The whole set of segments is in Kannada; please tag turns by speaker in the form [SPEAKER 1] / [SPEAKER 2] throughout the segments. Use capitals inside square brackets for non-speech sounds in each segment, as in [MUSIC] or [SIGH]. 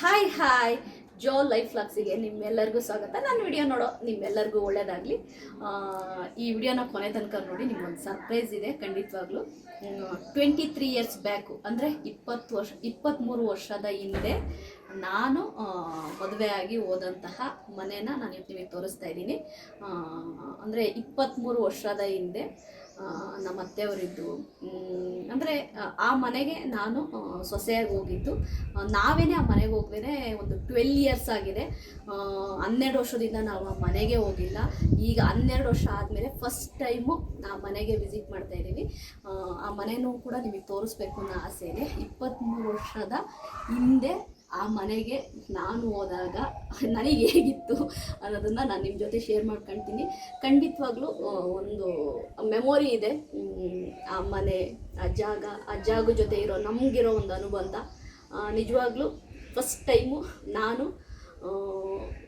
[SPEAKER 1] ಹಾಯ್ ಹಾಯ್ ಜೋ ಲೈಫ್ ಫ್ಲಾಕ್ಸಿಗೆ ನಿಮ್ಮೆಲ್ಲರಿಗೂ ಸ್ವಾಗತ. ನಾನು ವಿಡಿಯೋ ನೋಡೋ ನಿಮ್ಮೆಲ್ಲರಿಗೂ ಒಳ್ಳೆಯದಾಗಲಿ ಈ ವಿಡಿಯೋನ ಕೊನೆ ತನಕ ನೋಡಿ ನಿಮ್ಗೊಂದು ಸರ್ಪ್ರೈಸ್ ಇದೆ ಖಂಡಿತವಾಗ್ಲೂ. ಟ್ವೆಂಟಿ ತ್ರೀ ಇಯರ್ಸ್ ಬ್ಯಾಕು ಅಂದರೆ ಇಪ್ಪತ್ತು ವರ್ಷ ಇಪ್ಪತ್ತ್ಮೂರು ವರ್ಷದ ಹಿಂದೆ ನಾನು ಮದುವೆಯಾಗಿ ಹೋದಂತಹ ಮನೇನ ನಾನು ಇವತ್ತು ನಿಮಗೆ ತೋರಿಸ್ತಾ ಇದ್ದೀನಿ. ಅಂದರೆ ಇಪ್ಪತ್ತ್ಮೂರು ವರ್ಷದ ಹಿಂದೆ ನಮ್ಮ ಅತ್ತೆಯವರಿದ್ದು. ಅಂದರೆ ಆ ಮನೆಗೆ ನಾನು ಸೊಸೆಯಾಗಿ ಹೋಗಿದ್ದು. ನಾವೇನೇ ಆ ಮನೆಗೆ ಹೋಗ್ದೇ ಒಂದು ಟ್ವೆಲ್ ಇಯರ್ಸ್ ಆಗಿದೆ. ಹನ್ನೆರಡು ವರ್ಷದಿಂದ ನಾವು ಆ ಮನೆಗೆ ಹೋಗಿಲ್ಲ. ಈಗ ಹನ್ನೆರಡು ವರ್ಷ ಆದಮೇಲೆ ಫಸ್ಟ್ ಟೈಮು ಆ ಮನೆಗೆ ವಿಸಿಟ್ ಮಾಡ್ತಾ ಇದ್ದೀವಿ. ಆ, ಮನೆಯೂ ಕೂಡ ನಿಮಗೆ ತೋರಿಸ್ಬೇಕು ಅನ್ನೋ ಆಸೆ ಇದೆ ಇಪ್ಪತ್ತ್ಮೂರು ವರ್ಷದ ಹಿಂದೆ ಆ ಮನೆಗೆ ನಾನು ಹೋದಾಗ ನನಗೆ ಹೇಗಿತ್ತು ಅನ್ನೋದನ್ನು ನಾನು ನಿಮ್ಮ ಜೊತೆ ಶೇರ್ ಮಾಡ್ಕೊಳ್ತೀನಿ ಖಂಡಿತವಾಗ್ಲೂ ಒಂದು ಮೆಮೊರಿ ಇದೆ. ಆ ಮನೆ, ಆ ಜಾಗ ಆ ಜಾಗ ಜೊತೆ ಇರೋ ನಮಗಿರೋ ಒಂದು ಅನುಬಂಧ. ನಿಜವಾಗ್ಲೂ ಫಸ್ಟ್ ಟೈಮು ನಾನು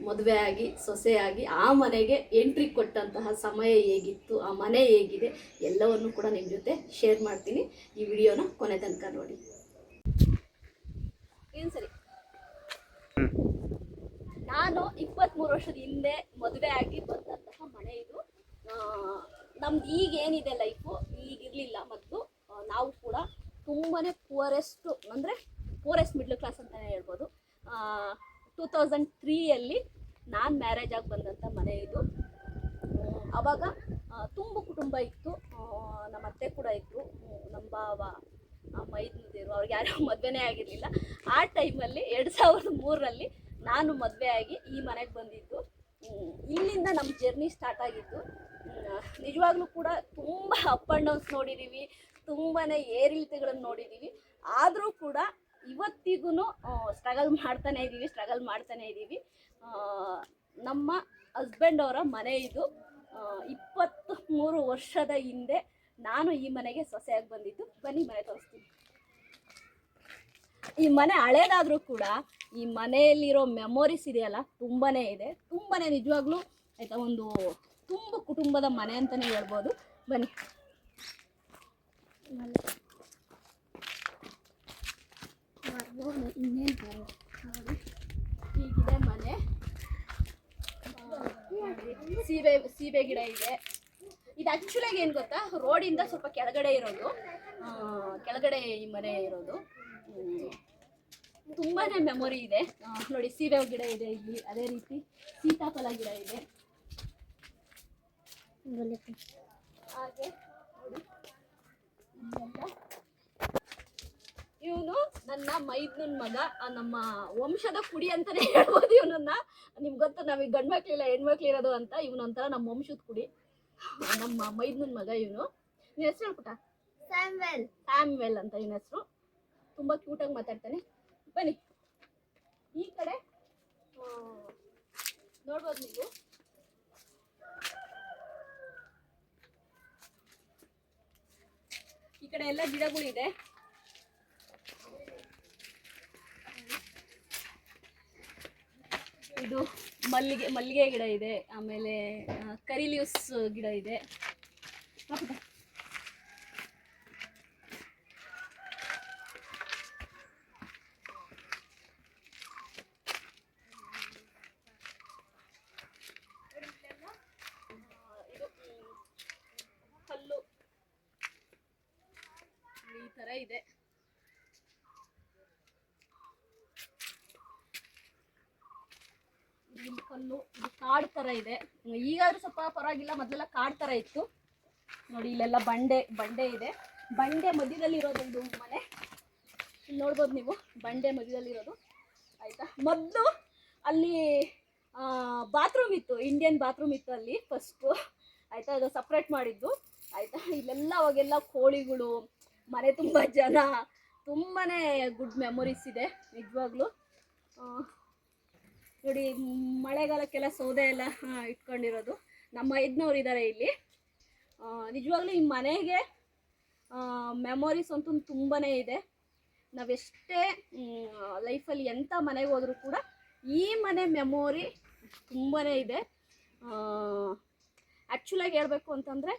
[SPEAKER 1] ಮದುವೆ ಆಗಿ ಸೊಸೆಯಾಗಿ ಆ ಮನೆಗೆ ಎಂಟ್ರಿ ಕೊಟ್ಟಂತಹ ಸಮಯ ಹೇಗಿತ್ತು, ಆ ಮನೆ ಹೇಗಿದೆ ಎಲ್ಲವನ್ನು ಕೂಡ ನಿಮ್ಮ ಜೊತೆ ಶೇರ್ ಮಾಡ್ತೀನಿ. ಈ ವಿಡಿಯೋನ ಕೊನೆ ತನಕ ನೋಡಿ ಏನು ಸರಿ ನಾನು ಇಪ್ಪತ್ತ್ಮೂರು ವರ್ಷದ ಹಿಂದೆ ಮದುವೆ ಆಗಿ ಬಂದಂತಹ ಮನೆ ಇದು. ನಮ್ದು ಈಗ ಏನಿದೆ ಲೈಫು ಈಗಿರಲಿಲ್ಲ ಮತ್ತು ನಾವು ಕೂಡ ತುಂಬಾ ಪೂರೆಸ್ಟು ಅಂದರೆ ಪೂರೆಸ್ಟ್ ಮಿಡ್ಲ್ ಕ್ಲಾಸ್ ಅಂತಲೇ ಹೇಳ್ಬೋದು. ಟೂ ತೌಸಂಡ್ ತ್ರೀಯಲ್ಲಿ ನಾನು ಮ್ಯಾರೇಜ್ ಆಗಿ ಬಂದಂಥ ಮನೆ ಇದು. ಅವಾಗ ತುಂಬ ಕುಟುಂಬ ಇತ್ತು. ನಮ್ಮ ಅತ್ತೆ ಕೂಡ ಇದ್ದರು ನಮ್ಮ ಭಾವ ಮೈದ್ನದಿರು ಅವ್ರಿಗೆ ಯಾರೋ [LAUGHS] ಮದುವೆನೇ ಆಗಿರಲಿಲ್ಲ. ಆ ಟೈಮಲ್ಲಿ ಎರಡು ಸಾವಿರದ ಮೂರರಲ್ಲಿ ನಾನು ಮದುವೆ ಆಗಿ ಈ ಮನೆಗೆ ಬಂದಿದ್ದು. ಇಲ್ಲಿಂದ ನಮ್ಮ ಜರ್ನಿ ಸ್ಟಾರ್ಟ್ ಆಗಿದ್ದು. ನಿಜವಾಗ್ಲೂ ಕೂಡ ತುಂಬ ಅಪ್ ಆ್ಯಂಡ್ ಡೌನ್ಸ್ ನೋಡಿದ್ದೀವಿ ತುಂಬಾ ಏರಿಳಿತಗಳನ್ನು ನೋಡಿದ್ದೀವಿ ಆದರೂ ಕೂಡ ಇವತ್ತಿಗೂ ಸ್ಟ್ರಗಲ್ ಮಾಡ್ತಾನೆ ಇದ್ದೀವಿ ಸ್ಟ್ರಗಲ್ ಮಾಡ್ತಾನೆ ಇದ್ದೀವಿ ನಮ್ಮ ಹಸ್ಬೆಂಡ್ ಅವರ ಮನೆ ಇದು ಇಪ್ಪತ್ತು ಮೂರು ವರ್ಷದ ಹಿಂದೆ ನಾನು ಈ ಮನೆಗೆ ಸೊಸೆಯಾಗಿ ಬಂದಿದ್ದು, ಬನ್ನಿ ಮನೆ ತೋರಿಸ್ತೀನಿ. ಈ ಮನೆ ಹಳೇದಾದ್ರೂ ಕೂಡ ಈ ಮನೆಯಲ್ಲಿರೋ ಮೆಮೊರೀಸ್ ಇದೆಯಲ್ಲ, ತುಂಬಾನೇ ಇದೆ. ತುಂಬಾನೇ ನಿಜವಾಗ್ಲೂ ಆಯ್ತಾ ಒಂದು ತುಂಬ ಕುಟುಂಬದ ಮನೆ ಅಂತಲೇ ಹೇಳ್ಬೋದು. ಬನ್ನಿ. ಹೀಗಿದೆ ಮನೆ. ಸೀಬೆ ಸೀಬೆ ಗಿಡ ಇದೆ. ಇದು ಆ್ಯಕ್ಚುಲಾಗಿ ಏನು ಗೊತ್ತಾ? ರೋಡಿಂದ ಸ್ವಲ್ಪ ಕೆಳಗಡೆ ಇರೋದು. ಕೆಳಗಡೆ ಈ ಮನೆ ಇರೋದು. ತುಂಬಾನೇ ಮೆಮೊರಿ ಇದೆ. ನೋಡಿ, ಸೀಬೆ ಗಿಡ ಇದೆ ಇಲ್ಲಿ, ಅದೇ ರೀತಿ ಸೀತಾಫಲ ಗಿಡ ಇದೆ. ಹಾಗೆ ಇವನು ನನ್ನ ಮೈದ್ನನ್ ಮಗ ನಮ್ಮ ವಂಶದ ಕುಡಿ ಅಂತಾನೆ [LAUGHS] ಹೇಳ್ಬೋದು ಇವನನ್ನ. ನಿಮ್ಗೆ ಗೊತ್ತು ನಮಗೆ ಗಂಡು ಮಕ್ಳಿಲ್ಲ ಹೆಣ್ಮಕ್ಳು ಇರೋದು ಅಂತ. ಇವನೊಂಥರ ನಮ್ಮ ವಂಶದ ಕುಡಿ. ನಮ್ಮ ಮೈದ್ನನ್ ಮಗ ಇವನು. ನಿನ್ನ ಹೆಸರು ಹೇಳ್ಬಿಟ್ಟ
[SPEAKER 2] ಸ್ಯಾಮ್ವೆಲ್.
[SPEAKER 1] ಸ್ಯಾಮ್ವೆಲ್ ಅಂತ ಇವನ ಹೆಸರು. ತುಂಬ ಕ್ಯೂಟಾಗಿ ಮಾತಾಡ್ತಾನೆ. ಬನ್ನಿ. ಈ ಕಡೆ ನೋಡ್ಬೋದು ನೀವು. ಈ ಕಡೆ ಎಲ್ಲ ಗಿಡಗಳಿದೆ. ಇದು ಮಲ್ಲಿಗೆ ಮಲ್ಲಿಗೆ ಗಿಡ ಇದೆ ಆಮೇಲೆ ಕರಿಲಿಯೂಸ್ ಗಿಡ ಇದೆ ಈ ಥರ ಇದೆ ಇಲ್ಲಿ ಕಲ್ಲು, ಇದು ಕಾಡು ಥರ ಇದೆ. ಈಗಾದರೂ ಸ್ವಲ್ಪ ಪರವಾಗಿಲ್ಲ, ಮೊದಲೆಲ್ಲ ಕಾಡು ಥರ ಇತ್ತು. ನೋಡಿ, ಇಲ್ಲೆಲ್ಲ ಬಂಡೆ ಬಂಡೆ ಇದೆ. ಬಂಡೆ ಮಧ್ಯದಲ್ಲಿ ಇರೋದೊಂದು ಮನೆ. ಇಲ್ಲಿ ನೋಡ್ಬೋದು ನೀವು, ಬಂಡೆ ಮಧ್ಯದಲ್ಲಿರೋದು ಆಯಿತಾ? ಮೊದಲು ಅಲ್ಲಿ ಬಾತ್ರೂಮ್ ಇತ್ತು ಇಂಡಿಯನ್ ಬಾತ್ರೂಮ್ ಇತ್ತು ಅಲ್ಲಿ ಫಸ್ಟು ಆಯಿತಾ? ಅದು ಸಪ್ರೇಟ್ ಮಾಡಿದ್ದು. ಆಯಿತಾ? ಇಲ್ಲೆಲ್ಲ ಅವಾಗೆಲ್ಲ ಕೋಳಿಗಳು, ಮನೆ ತುಂಬ ಜನ ತುಂಬಾ ಗುಡ್ ಮೆಮೊರೀಸ್ ಇದೆ, ನಿಜವಾಗ್ಲೂ. ನೋಡಿ, ಮಳೆಗಾಲಕ್ಕೆಲ್ಲ ಸೌದೆ ಎಲ್ಲ ಇಟ್ಕೊಂಡಿರೋದು. ನಮ್ಮ ಐದನವ್ರು ಇದ್ದಾರೆ ಇಲ್ಲಿ. ನಿಜವಾಗ್ಲೂ ಈ ಮನೆಗೆ ಮೆಮೊರೀಸ್ ಅಂತೂ ತುಂಬಾ ಇದೆ. ನಾವೆಷ್ಟೇ ಲೈಫಲ್ಲಿ ಎಂಥ ಮನೆಗೆ ಹೋದರೂ ಕೂಡ ಈ ಮನೆ ಮೆಮೊರಿ ತುಂಬಾ ಇದೆ. ಆ್ಯಕ್ಚುಲಾಗಿ ಹೇಳಬೇಕು ಅಂತಂದರೆ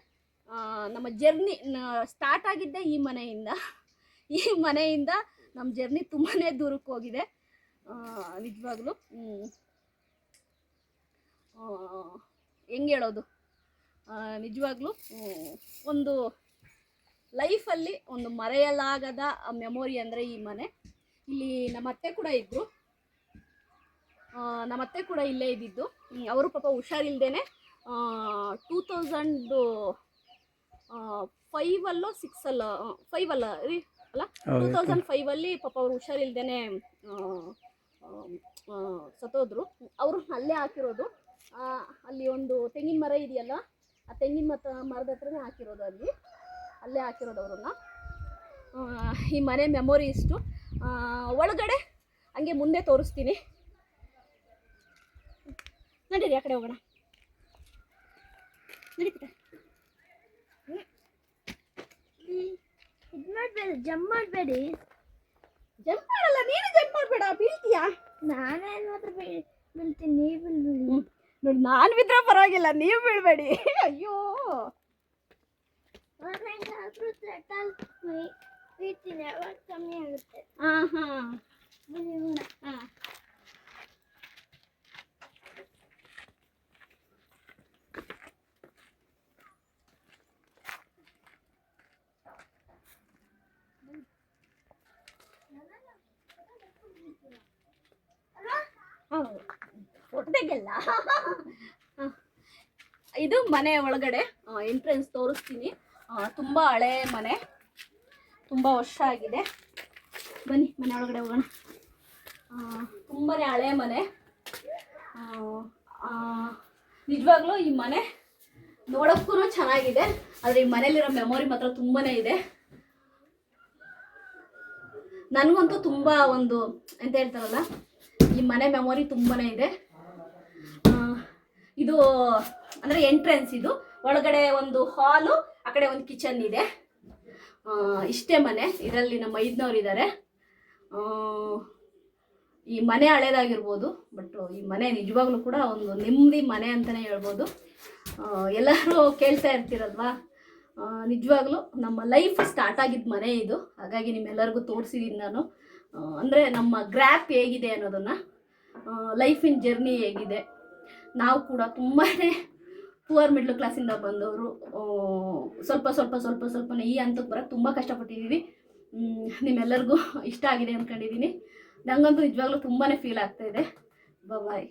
[SPEAKER 1] ನಮ್ಮ ಜರ್ನಿ ಸ್ಟಾರ್ಟ್ ಆಗಿದ್ದೆ ಈ ಮನೆಯಿಂದ. ಈ ಮನೆಯಿಂದ ನಮ್ಮ ಜರ್ನಿ ತುಂಬಾ ದೂರಕ್ಕೆ ಹೋಗಿದೆ. ನಿಜವಾಗ್ಲೂ? ಹೆಂಗೆ ಹೇಳೋದು? ನಿಜವಾಗ್ಲೂ ಒಂದು ಲೈಫಲ್ಲಿ ಒಂದು ಮರೆಯಲಾಗದ ಮೆಮೊರಿ ಅಂದರೆ ಈ ಮನೆ. ಇಲ್ಲಿ ನಮ್ಮ ಅತ್ತೆ ಕೂಡ ಇದ್ದರು ನಮ್ಮ ಅತ್ತೆ ಕೂಡ ಇಲ್ಲೇ ಇದ್ದಿದ್ದು. ಅವರು ಪಾಪ ಹುಷಾರಿಲ್ದೇನೆ ಟೂ ತೌಸಂಡು ಫೈವಲ್ಲೋ ಸಿಕ್ಸಲ್ಲೋ ಫೈವಲ್ಲ ಅಲ್ಲ ರೀ? ಅಲ್ಲ? ಟೂ ತೌಸಂಡ್ ಫೈವಲ್ಲಿ ಪಾಪ ಅವರು ಹುಷಾರಿಲ್ದೇನೆ ಸತ್ತೋದ್ರು. ಅವರು ಅಲ್ಲೇ ಹಾಕಿರೋದು. ಅಲ್ಲಿ ಒಂದು ತೆಂಗಿನ ಮರ ಇದೆಯಲ್ಲ ಆ ತೆಂಗಿನ ಮತ ಮರದ ಹತ್ರನೇ ಹಾಕಿರೋದು ಅಲ್ಲಿ. ಅಲ್ಲೇ ಹಾಕಿರೋದು ಅವ್ರನ್ನ. ಈ ಮನೆ ಮೆಮೊರಿ ಇಷ್ಟು. ಒಳಗಡೆ ಹಂಗೆ ಮುಂದೆ ತೋರಿಸ್ತೀನಿ. ನಡೀರಿ ಆ ಕಡೆ ಹೋಗೋಣ. ನಡೀತೀರ
[SPEAKER 2] ಇದು ಮಾಡಬೇಡಿ ಜಂಪ್ ಮಾಡಬೇಡಿ.
[SPEAKER 1] ಜಂಪ್ ಮಾಡಬೇಡ ಬೀಳ್ತೀಯಾ?
[SPEAKER 2] ನಾನೇನು ಮಾತ್ರ ಬೀಳ್- ಬೀಳ್ತೀನಿ ನೀವು ಬೀಳ್ಬೇಡಿ.
[SPEAKER 1] ನೋಡಿ ನಾನು ಬಿದ್ರೆ ಪರವಾಗಿಲ್ಲ ನೀವು ಬೀಳ್ಬೇಡಿ. ಅಯ್ಯೋ.
[SPEAKER 2] ಆದ್ರೂ ತಟ್ಟಲ್ ಬೀಳ್ತೀನಿ ಯಾವಾಗ ಕಮ್ಮಿ ಆಗುತ್ತೆ.
[SPEAKER 1] ಹಾಂ ಹಾಂ
[SPEAKER 2] ಬನ್ನಿ ಹೋಗೋಣ.
[SPEAKER 1] ಹಾಂ ಫೋಟೋ ತೆಗೆಲ್ಲ [LAUGHS] ಇದು ಮನೆ ಒಳಗಡೆ ಎಂಟ್ರೆನ್ಸ್ ತೋರಿಸ್ತೀನಿ. ತುಂಬ ಹಳೆ ಮನೆ, ತುಂಬ ವರ್ಷ ಆಗಿದೆ. ಬನ್ನಿ, ಮನೆ ಒಳಗಡೆ ಹೋಗೋಣ. ತುಂಬಾ ಹಳೆ ಮನೆ. ನಿಜವಾಗ್ಲೂ ಈ ಮನೆ ನೋಡೋಕ್ಕೂ ಚೆನ್ನಾಗಿದೆ, ಆದರೆ ಈ ಮನೇಲಿರೋ ಮೆಮೊರಿ ಮಾತ್ರ ತುಂಬಾ ಇದೆ. ನನಗಂತೂ ತುಂಬ ಒಂದು, ಎಂತ ಹೇಳ್ತಾರಲ್ಲ, ಈ ಮನೆ ಮೆಮೊರಿ ತುಂಬಾ ಇದೆ. ಇದು ಅಂದರೆ ಎಂಟ್ರೆನ್ಸ್ ಇದು. ಒಳಗಡೆ ಒಂದು ಹಾಲು ಆ ಕಡೆ ಒಂದು ಕಿಚನ್ ಇದೆ. ಇಷ್ಟೇ ಮನೆ. ಇದರಲ್ಲಿ ನಮ್ಮ ಐದನವ್ರು ಇದ್ದಾರೆ ಈ ಮನೆ ಹಳೇದಾಗಿರ್ಬೋದು ಬಟ್ ಈ ಮನೆ ನಿಜವಾಗ್ಲೂ ಕೂಡ ಒಂದು ನೆಮ್ಮದಿ ಮನೆ ಅಂತಾನೆ ಹೇಳ್ಬೋದು. ಎಲ್ಲರೂ ಕೇಳ್ತಾ ಇರ್ತೀರಲ್ವಾ? ನಿಜವಾಗ್ಲೂ ನಮ್ಮ ಲೈಫ್ ಸ್ಟಾರ್ಟ್ ಆಗಿದ್ದ ಮನೆ ಇದು. ಹಾಗಾಗಿ ನಿಮ್ಮೆಲ್ಲರಿಗೂ ತೋರಿಸಿದ್ದೀನಿ ನಾನು. ಅಂದರೆ ನಮ್ಮ ಗ್ರ್ಯಾಪ್ ಹೇಗಿದೆ ಅನ್ನೋದನ್ನು. ಲೈಫಿನ ಜರ್ನಿ ಹೇಗಿದೆ. ನಾವು ಕೂಡ ತುಂಬಾ ಪುವರ್ ಮಿಡ್ಲ್ ಕ್ಲಾಸಿಂದ ಬಂದವರು. ಸ್ವಲ್ಪ ಸ್ವಲ್ಪ ಸ್ವಲ್ಪ, ಸ್ವಲ್ಪನೇ ಈ ಹಂತಕ್ಕೆ ಬರೋಕ್ಕೆ ತುಂಬ ಕಷ್ಟಪಟ್ಟಿದ್ದೀವಿ. ನಿಮ್ಮೆಲ್ಲರಿಗೂ ಇಷ್ಟ ಆಗಿದೆ ಅಂದ್ಕೊಂಡಿದ್ದೀನಿ ನನಗಂತೂ ನಿಜವಾಗ್ಲೂ ತುಂಬಾ ಫೀಲ್ ಆಗ್ತಾಯಿದೆ ಬಾಯ್